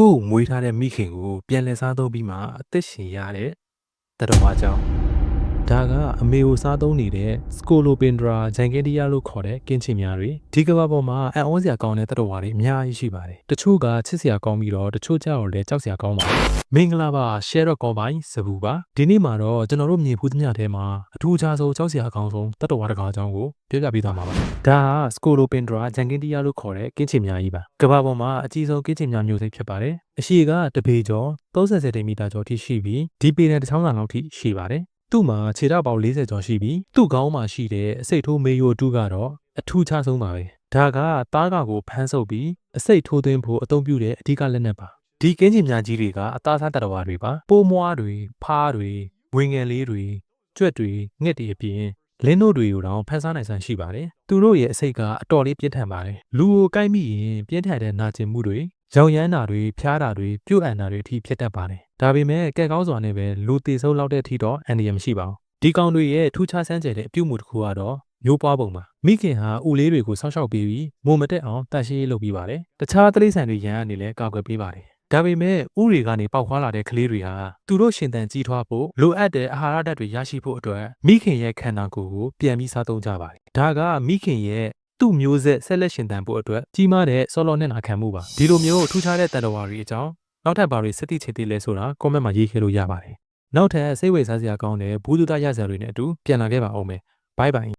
ကိုယ်မွေးထားတဲ့မိခင်ကိုပြန်လည်စားသုံးပြီးမှအသက်ရှင်ရတဲ့တတော်ပါကြောင့် ဒါကအမေကိုစားသုံးနေတဲ့စကိုလိုပင်ဒရာဂျန်ကင်တီယာလို့ခေါ်တဲ့ကင်းချင်များတွေဒီကမ္ဘာပေါ်မှာအံ့ဩစရာကောင်းတဲ့တတော်ဝါတွေအများကြီးရှိပါတယ်တချို့ကချစ်စရာကောင်းပြီးတော့တချို့ကျတော့လည်းကြောက်စရာကောင်းပါတယ်မင်္ဂလာပါရှယ်တော့ကောင်းပိုင်းစဘူးပါဒီနေ့မှာတော့ကျွန်တော်တို့မြင်ဖူးသမျှထဲမှာအထူးခြားဆုံးကြောက်စရာအကောင်းဆုံးတတော်ဝါတစ်ကောင်အကြောင်းကိုပြောပြပေးသွားမှာပါဒါကစကိုလိုပင်ဒရာဂျန်ကင်တီယာလို့ခေါ်တဲ့ကင်းချင်များကြီးပါကမ္ဘာပေါ်မှာအကြီးဆုံးကင်းချင်များမျိုးစိတ်ဖြစ်ပါတယ်အရှိကတပေကျော်30စင်တီမီတာကျော်ထိရှိပြီးဒီပေနဲ့တစ်ချောင်းစာလောက်ထိရှိပါတယ် သူ့မှာခြေထောက်ပေါင်း40ကျော်ရှိပြီးသူ့ခေါင်းမှာရှိတဲ့အစိတ်ထိုးမေယိုတူးကတော့အထူးခြားဆုံးပါပဲဒါကသားကကိုဖမ်းဆုပ်ပြီးအစိတ်ထိုးသွင်းဖို့အသုံးပြုတဲ့အဓိကလက်နက်ပါဒီကင်းချင်များကြီးတွေကအသားစားတတဝါတွေပါပိုးမွားတွေဖားတွေဝင်းငယ်လေးတွေကြွက်တွေငှက်တွေအပြင်လင်းတို့တွေကိုတောင်ဖန်ဆားနိုင်ဆန်းရှိပါတယ်သူတို့ရဲ့အစိတ်ကအတော်လေးပြင်းထန်ပါတယ်လူကိုကိုက်မိရင်ပြင်းထန်တဲ့နာကျင်မှုတွေ ရောင်ရမ်းတာတွေဖျားတာတွေပြုတ်အံတာတွေအထိဖြစ်တတ်ပါတယ်ဒါပေမဲ့ကဲကောင်းစွာနဲ့ပဲလူတည်ဆုံးလောက်တဲ့အထိတော့အန္တရာယ်မရှိပါဘူးဒီကောင်တွေရဲ့ထူးခြားဆန်းကျယ်တဲ့အပြုတ်မှုတစ်ခုကတော့မျိုးပွားပုံပါမိခင်ဟာဦးလေးတွေကိုစောင့်ရှောက်ပေးပြီးမို့မတက်အောင်တတ်ရှိရေးလုပ်ပြီးပါတယ်တခြားတိရစ္ဆာန်တွေရန်ကနေလည်းကာကွယ်ပေးပါတယ်ဒါပေမဲ့ဥတွေကနေပေါက်ခွာလာတဲ့ကလေးတွေဟာသူတို့ရှင်သန်ကြီးထွားဖို့လိုအပ်တဲ့အာဟာရဓာတ်တွေရရှိဖို့အတွက်မိခင်ရဲ့ခန္ဓာကိုယ်ကိုပြန်ပြီးစားသုံးကြပါတယ်ဒါကမိခင်ရဲ့ သူ့မျိုးဆက်ဆက်လက်ရှင်သန်ဖို့အတွက်ကြီးမားတဲ့ဆော်လော်နဲ့နာခံမှုပါဒီလိုမျိုးထူးခြားတဲ့တန်တဝါတွေအကြောင်းနောက်ထပ်ဘာတွေစက်တိချေတိလဲဆိုတာ comment မှာရေးခဲ့လို့ရပါတယ်နောက်ထပ်စိတ်ဝင်စားစရာကောင်းတဲ့ဘူးတူတရစရာတွေနဲ့အတူပြန်လာခဲ့ပါအောင်မယ်ဘိုင်ဘိုင်